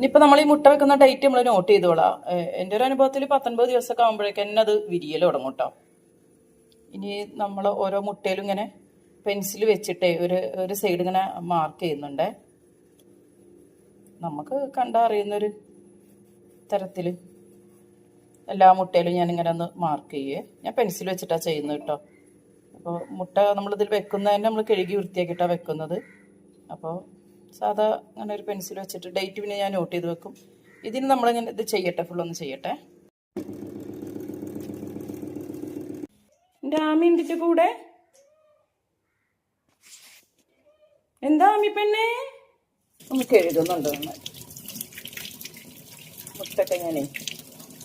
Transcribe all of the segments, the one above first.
ഇനിയിപ്പോൾ നമ്മൾ ഈ മുട്ട വെക്കുന്ന ഡേറ്റ് നമ്മൾ നോട്ട് ചെയ്തോളാം. എന്റെ ഒരു അനുഭവത്തിൽ പത്തൊൻപത് ദിവസമൊക്കെ ആകുമ്പോഴേക്കും തന്നെ അത് വിരിയൽ തുടങ്ങും ഇനി നമ്മൾ ഓരോ മുട്ടയിലും ഇങ്ങനെ പെൻസിൽ വെച്ചിട്ടേ ഒരു ഒരു സൈഡ് ഇങ്ങനെ മാർക്ക് ചെയ്യുന്നുണ്ട്. നമുക്ക് കണ്ടറിയുന്നൊരു തരത്തിൽ എല്ലാ മുട്ടയിലും ഞാൻ ഇങ്ങനെ ഒന്ന് മാർക്ക് ചെയ്യേ ഞാൻ പെൻസിൽ വെച്ചിട്ടാണ് ചെയ്യുന്നത് കേട്ടോ അപ്പോൾ മുട്ട നമ്മളിതിൽ വെക്കുന്നതന്നെ നമ്മൾ കഴുകി വൃത്തിയാക്കിയിട്ടാണ് വെക്കുന്നത്. അപ്പോൾ സാധാ അങ്ങനെ ഒരു പെൻസിൽ വെച്ചിട്ട് ഡേറ്റ് പിന്നെ ഞാൻ നോട്ട് ചെയ്ത് വെക്കും. ഇതിന് നമ്മളിങ്ങനെ ഇത് ചെയ്യട്ടെ ഫുൾ ഒന്ന് ചെയ്യട്ടെ. എന്റെ ആമിന്റെ കൂടെ? എന്താ ആമി പെണ്ണേ? നമുക്ക് എഴുതുന്നുണ്ട് മുട്ടൊക്കെ ഞാനേ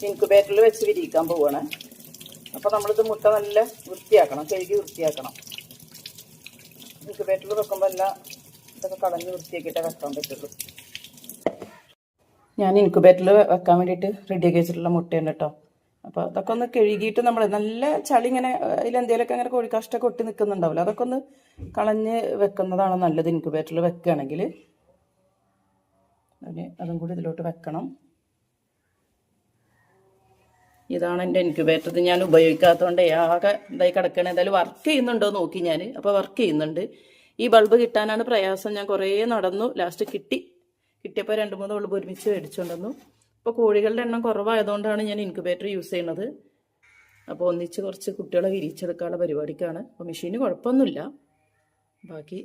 ഇൻക്യുബേറ്ററിൽ വെച്ച് വിരിയിക്കാൻ പോവാണ്. അപ്പോൾ നമ്മളിത് മുട്ട നല്ല വൃത്തിയാക്കണം കഴുകി വൃത്തിയാക്കണം. ഇൻക്യുബേറ്ററിൽ വെക്കുമ്പോൾ എല്ലാം ഇതൊക്കെ കളഞ്ഞ് വൃത്തിയാക്കിയിട്ടേ വെക്കാൻ പറ്റുള്ളൂ. ഞാൻ ഇൻക്യുബേറ്ററിൽ വെക്കാൻ വേണ്ടിയിട്ട് റെഡിയാക്കി വെച്ചിട്ടുള്ള മുട്ടയുണ്ട് കേട്ടോ. അപ്പോൾ അതൊക്കെ ഒന്ന് കഴുകിയിട്ട് നമ്മൾ നല്ല ചളി ഇങ്ങനെ അതിലെന്തേലൊക്കെ അങ്ങനെ കോഴിക്കാഷ്ടൊക്കെ ഒട്ടി നിൽക്കുന്നുണ്ടാവില്ല? അതൊക്കെ ഒന്ന് കളഞ്ഞ് വെക്കുന്നതാണ് നല്ലത് ഇൻക്യുബേറ്ററിൽ വെക്കുകയാണെങ്കിൽ. അതിന് അതും കൂടി ഇതിലോട്ട് വെക്കണം. ഇതാണ് എന്റെ ഇൻക്യുബേറ്റർ. ഞാൻ ഉപയോഗിക്കാത്തതുകൊണ്ട് ആകെ ഇതായി കിടക്കണേ. എന്തായാലും വർക്ക് ചെയ്യുന്നുണ്ടോ നോക്കി ഞാൻ. അപ്പോൾ വർക്ക് ചെയ്യുന്നുണ്ട്. ഈ ബൾബ് കിട്ടാനാണ് പ്രയാസം. ഞാൻ കുറേ നടന്നു. ലാസ്റ്റ് കിട്ടി. കിട്ടിയപ്പോൾ രണ്ട് മൂന്ന് ബൾബ് ഒരുമിച്ച് മേടിച്ചുകൊണ്ടുവന്നു ഇപ്പോൾ കോഴികളുടെ എണ്ണം കുറവായതുകൊണ്ടാണ് ഞാൻ ഇൻക്യുബേറ്റർ യൂസ് ചെയ്യുന്നത് അപ്പോൾ ഒന്നിച്ച് കുറച്ച് കുട്ടികളെ വിരിച്ചെടുക്കാനുള്ള പരിപാടിക്കാണ്. അപ്പോൾ മെഷീന് കുഴപ്പമൊന്നുമില്ല. ബാക്കി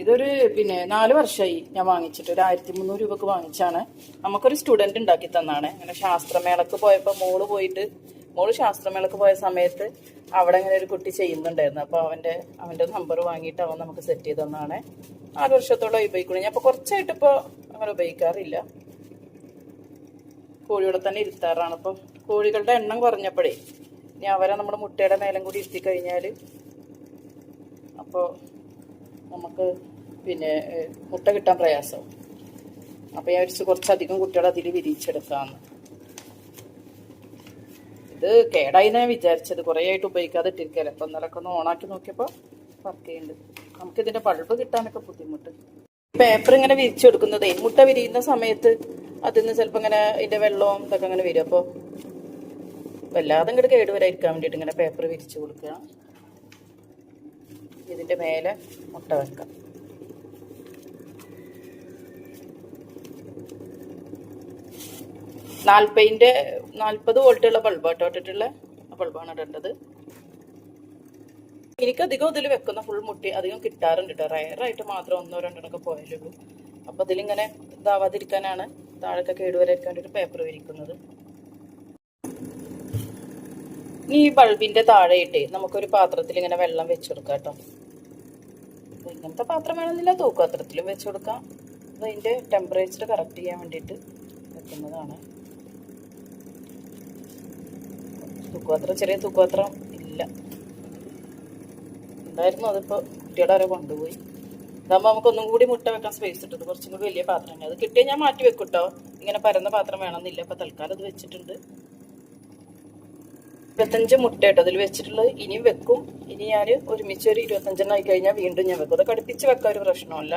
ഇതൊരു പിന്നെ നാല് വർഷമായി ഞാൻ വാങ്ങിച്ചിട്ട്. ഒരു ആയിരത്തി മുന്നൂറ് രൂപക്ക് വാങ്ങിച്ചാണ്. നമുക്കൊരു സ്റ്റുഡന്റ് ഉണ്ടാക്കി തന്നാണ്. അങ്ങനെ ശാസ്ത്രമേളക്ക് പോയപ്പോൾ മോൾ പോയിട്ട് മോൾ ശാസ്ത്രമേളക്ക് പോയ സമയത്ത് അവിടെ ഇങ്ങനെ ഒരു കുട്ടി ചെയ്യുന്നുണ്ടായിരുന്നു. അപ്പോൾ അവന്റെ അവന്റെ നമ്പർ വാങ്ങിയിട്ട് അവൻ നമുക്ക് സെറ്റ് ചെയ്ത് തന്നാണ്. നാല് വർഷത്തോളം ഉപയോഗിക്കണം ഞാൻ ഇപ്പോൾ കുറച്ചായിട്ട് ഇപ്പോൾ അങ്ങനെ ഉപയോഗിക്കാറില്ല. കോഴിയുടെ തന്നെ ഇരുത്താറാണ്. അപ്പൊ കോഴികളുടെ എണ്ണം കുറഞ്ഞപ്പോഴേ ഇനി അവരെ നമ്മുടെ മുട്ടയുടെ മേലും കൂടി ഇരുത്തി കഴിഞ്ഞാൽ അപ്പോൾ നമുക്ക് പിന്നെ മുട്ട കിട്ടാൻ പ്രയാസം. അപ്പോൾ ഞാൻ കുറച്ചധികം കുട്ടികളെ അതിൽ വിരിയിച്ചെടുക്കാമെന്ന് ഇത് കേടായി ഞാൻ വിചാരിച്ചത്. കുറേ ആയിട്ട് ഉപയോഗിക്കാതെ ഇട്ടിരിക്കല്ലേ അപ്പം ഇന്നലൊക്കെ ഓണാക്കി നോക്കിയപ്പോൾ വർക്ക് ചെയ്യുന്നുണ്ട് നമുക്കിതിന്റെ ബൾബ് കിട്ടാനൊക്കെ ബുദ്ധിമുട്ട്. പേപ്പർ ഇങ്ങനെ വിരിച്ചു കൊടുക്കുന്നത് മുട്ട വിരിയുന്ന സമയത്ത് അതിൽ നിന്ന് ചിലപ്പോൾ ഇങ്ങനെ ഇതിന്റെ വെള്ളവും ഇതൊക്കെ അങ്ങനെ വരും. അപ്പോൾ വല്ലാതെ ഇങ്ങോട്ട് കേടുവരായിരിക്കാൻ വേണ്ടിയിട്ട് ഇങ്ങനെ പേപ്പർ വിരിച്ചു കൊടുക്കുക. ഇതിന്റെ മേലെ മുട്ട വെക്കാം നാൽപ്പതിന്റെ നാൽപ്പത് വോൾട്ടുള്ള ബൾബാട്ടോ ഇട്ടിട്ടുള്ള ബൾബാണ് ഇടേണ്ടത്. എനിക്കധികം ഇതിൽ വെക്കുന്ന ഫുൾ മുട്ടി അധികം കിട്ടാറുണ്ട് കേട്ടോ റയറായിട്ട് മാത്രം ഒന്നോ രണ്ടെണ്ണൊക്കെ പോയാലുള്ളൂ. അപ്പോൾ ഇതിലിങ്ങനെ ഇതാവാതിരിക്കാനാണ് താഴൊക്കെ കേടുവരായിരിക്കാൻ വേണ്ടിയിട്ട് പേപ്പർ വിരിക്കുന്നത് ഇനി ഈ ബൾബിന്റെ താഴെയിട്ട് നമുക്കൊരു പാത്രത്തിൽ ഇങ്ങനെ വെള്ളം വെച്ച് കൊടുക്കാം കേട്ടോ ഇങ്ങനത്തെ പാത്രം വേണമെന്നില്ല തൂക്കാത്രത്തിലും വെച്ച് കൊടുക്കാം അത് അതിന്റെ ടെമ്പറേച്ചർ കറക്റ്റ് ചെയ്യാൻ വേണ്ടിയിട്ട് വെക്കുന്നതാണ്. തൂക്കുപാത്രം ചെറിയ തൂക്കുപാത്രം ഇല്ല. എന്തായിരുന്നു അതിപ്പോ? കുട്ടിയുടെ ആരോ കൊണ്ടുപോയി. ഇതാകുമ്പോൾ നമുക്ക് ഒന്നും കൂടി മുട്ട വെക്കാൻ സ്പേസ് ഇട്ടത് കുറച്ചും കൂടി വലിയ പാത്രം തന്നെ അത് കിട്ടിയാൽ ഞാൻ മാറ്റി വെക്കും കേട്ടോ ഇങ്ങനെ പരന്ന പാത്രം വേണമെന്നില്ല. അപ്പൊ തൽക്കാലം അത് വെച്ചിട്ടുണ്ട്. ഇരുപത്തഞ്ച് മുട്ട കേട്ടോ അതിൽ വെച്ചിട്ടുള്ളത് ഇനിയും വെക്കും. ഇനി ഞാൻ ഒരുമിച്ച് ഒരു ഇരുപത്തഞ്ചെണ്ണം ആയി കഴിഞ്ഞാൽ വീണ്ടും ഞാൻ വെക്കും. അതൊക്കെ അടുപ്പിച്ച് വെക്കാൻ ഒരു പ്രശ്നമല്ല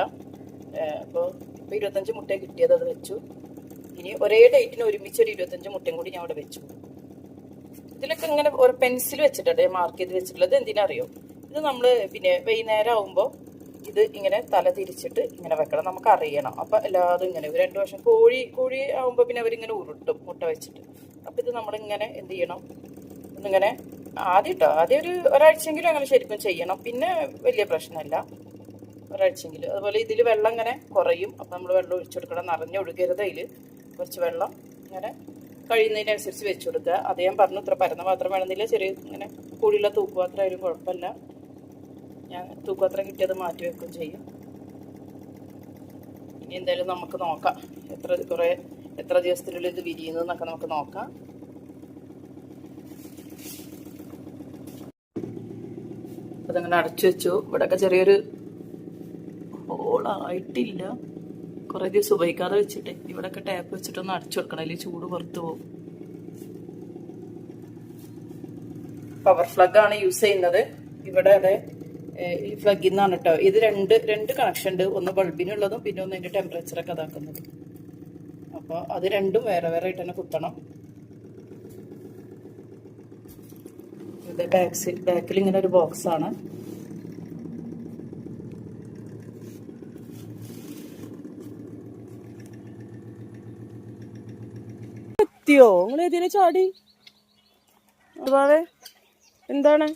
അപ്പോൾ ഇപ്പോൾ ഇരുപത്തഞ്ച് മുട്ട കിട്ടിയത്. അത് വെച്ചു. ഇനി ഒരേ ഡേറ്റിന് ഒരുമിച്ച് ഒരു ഇരുപത്തഞ്ച് മുട്ടയും കൂടി ഞാൻ അവിടെ വെച്ചു. ഇതിലൊക്കെ ഇങ്ങനെ ഒരു പെൻസിൽ വെച്ചിട്ടുണ്ട് മാർക്ക് ചെയ്ത് വെച്ചിട്ടുള്ളത് എന്തിനാ അറിയോ? ഇത് നമ്മൾ പിന്നെ വൈകുന്നേരം ആവുമ്പോൾ ഇത് ഇങ്ങനെ തല തിരിച്ചിട്ട് ഇങ്ങനെ വെക്കണം നമുക്ക് അറിയണം. അപ്പം എല്ലാതും ഇങ്ങനെ ഒരു രണ്ട് വർഷം കോഴി കോഴി ആവുമ്പോൾ പിന്നെ അവരിങ്ങനെ ഉരുട്ടും മുട്ട വെച്ചിട്ട്. അപ്പം ഇത് നമ്മൾ ഇങ്ങനെ എന്ത് ചെയ്യണം? ഒന്നിങ്ങനെ ആദ്യം കേട്ടോ ആദ്യം ഒരു ഒരാഴ്ചയെങ്കിലും അങ്ങനെ ശരിക്കും ചെയ്യണം. പിന്നെ വലിയ പ്രശ്നമല്ല. ഒരാഴ്ചയെങ്കിലും. അതുപോലെ ഇതിൽ വെള്ളം ഇങ്ങനെ കുറയും. അപ്പം നമ്മൾ വെള്ളം ഒഴിച്ചെടുക്കണം നിറഞ്ഞൊഴുകരുത് അതിൽ കുറച്ച് വെള്ളം ഇങ്ങനെ കഴിയുന്നതിനനുസരിച്ച് വെച്ച് കൊടുക്കുക. ഞാൻ പറഞ്ഞു ഇത്ര പരന്ന പാത്രം വേണമെന്നില്ല. ചെറിയ ഇങ്ങനെ കൂടിയുള്ള തൂക്കുപാത്രം ആയാലും കുഴപ്പമില്ല. ഞാൻ തൂക്കുപാത്രം കിട്ടിയത് മാറ്റി വെക്കുകയും ചെയ്യും. ഇനി എന്തായാലും നമുക്ക് നോക്കാം. എത്ര കുറേ എത്ര ദിവസത്തിനുള്ളിൽ ഇത് വിരിയുന്നതെന്നൊക്കെ നമുക്ക് നോക്കാം. അതങ്ങനെ അടച്ചു വെച്ചു. ഇവിടെയൊക്കെ ചെറിയൊരു ഹോളായിട്ടില്ല. കുറേ ദിവസം ഉപയോഗിക്കാതെ വെച്ചിട്ട് ഇവിടെയൊക്കെ ടാപ്പ് വെച്ചിട്ടൊന്ന് അടച്ചു കൊടുക്കണം. അല്ലെങ്കിൽ ചൂട് പുറത്തു പോകും. പവർ ഫ്ലഗ് ആണ് യൂസ് ചെയ്യുന്നത്. ഇവിടെ അതെ ഈ ഫ്ലഗിൽ നിന്നാണ് കേട്ടോ ഇത് രണ്ട് രണ്ട് കണക്ഷൻ ഉണ്ട്. ഒന്ന് ബൾബിനുള്ളതും പിന്നെ ഒന്ന് അതിന്റെ ടെമ്പറേച്ചർ ഒക്കെ അതാക്കുന്നത് അപ്പോൾ അത് രണ്ടും വേറെ വേറെ ആയിട്ട് തന്നെ കുത്തണം. ബാക്ക് ബാക്കിൽ ഇങ്ങനെ ഒരു ബോക്സ് എത്തിയോ നിങ്ങൾ ഏതിനെ ചാടി. അതുപോലെ എന്താണ്?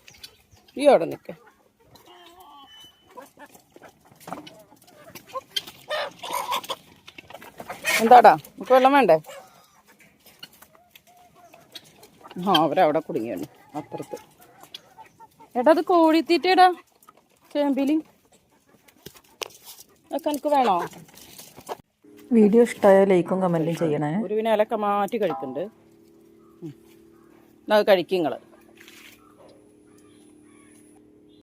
ഈ അവിടെ നിൽക്ക എന്താടാ? നമുക്ക് വെള്ളം വേണ്ടേ? ആ അവരവിടെ കുടുങ്ങിയാണ് അപ്പുറത്ത്. ഏട്ടാ അത് കോഴിത്തീറ്റേടാ. ചേമ്പിലി. അതൊക്കെ എനിക്ക് വേണോ? വീഡിയോ ഇഷ്ടമായ ലൈക്കും കമന്റും ചെയ്യണേ. ഗുരുവിനെ അലക്ക മാറ്റി കഴിക്കുന്നുണ്ട് അത് കഴിക്കും നിങ്ങൾ